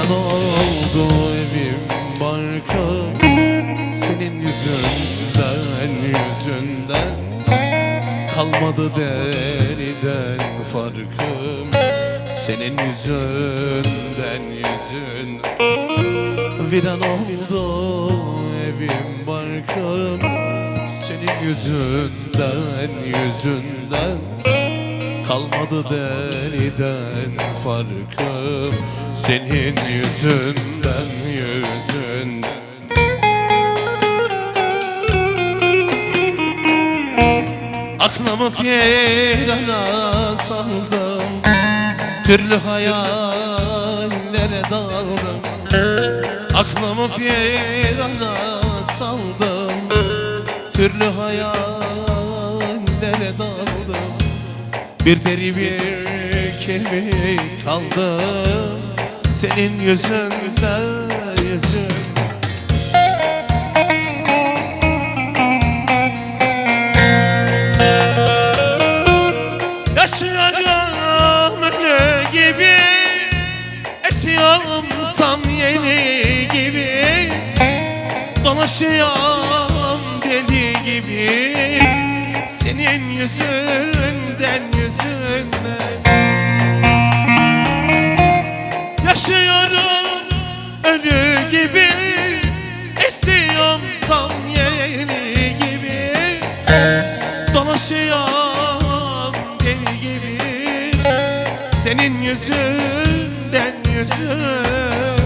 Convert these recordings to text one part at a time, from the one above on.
oldu evim barkım Senin yüzünden yüzünden. Kalmadı deriden farkım Senin yüzünden yüzünden. Viran oldu evim barkım Senin yüzünden yüzünden Kalmadı deriden farkım Senin yüzünden yüzünden. Aklımı firana saldım Türlü hayallere daldım. Aklımı firana saldım Türlü hayallere Bir deri bir kemik kaldım Senin yüzünden yüzünden Yaşıyorum ölü gibi Esiyorsam yeni gibi. Dolaşıyorum deli gibi Senin yüzünden yüzünden. Yaşıyorum ölü gibi Esiyorsam yeni gibi. Dolaşıyorum deli gibi. Senin yüzünden yüzüm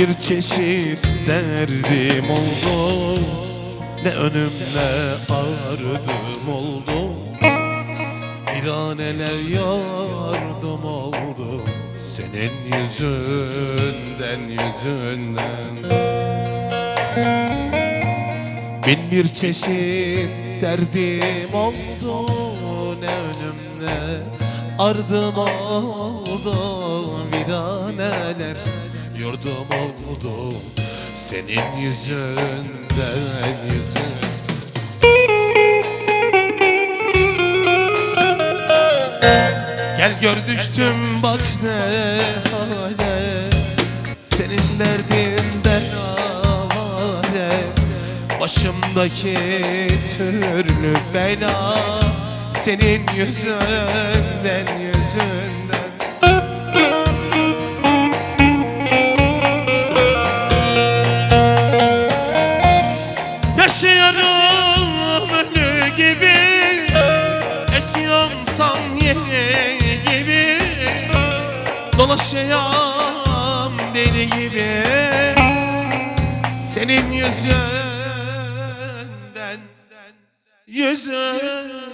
bir çeşit derdim oldu. Ne önüm ne ardım oldu Viraneler yardım oldu Senin yüzünden yüzünden. Bin bir çeşit derdim oldu. Ne önüm ne ardım oldu Viraneler yurdum oldu Senin yüzünden yüzünden. Gel gör düştüm bak ne hale Senin derdinden havale Başımdaki türlü bela Senin yüzünden yüzünden Dolaşıyorum deli gibi. Senin yüzünden Yüzünden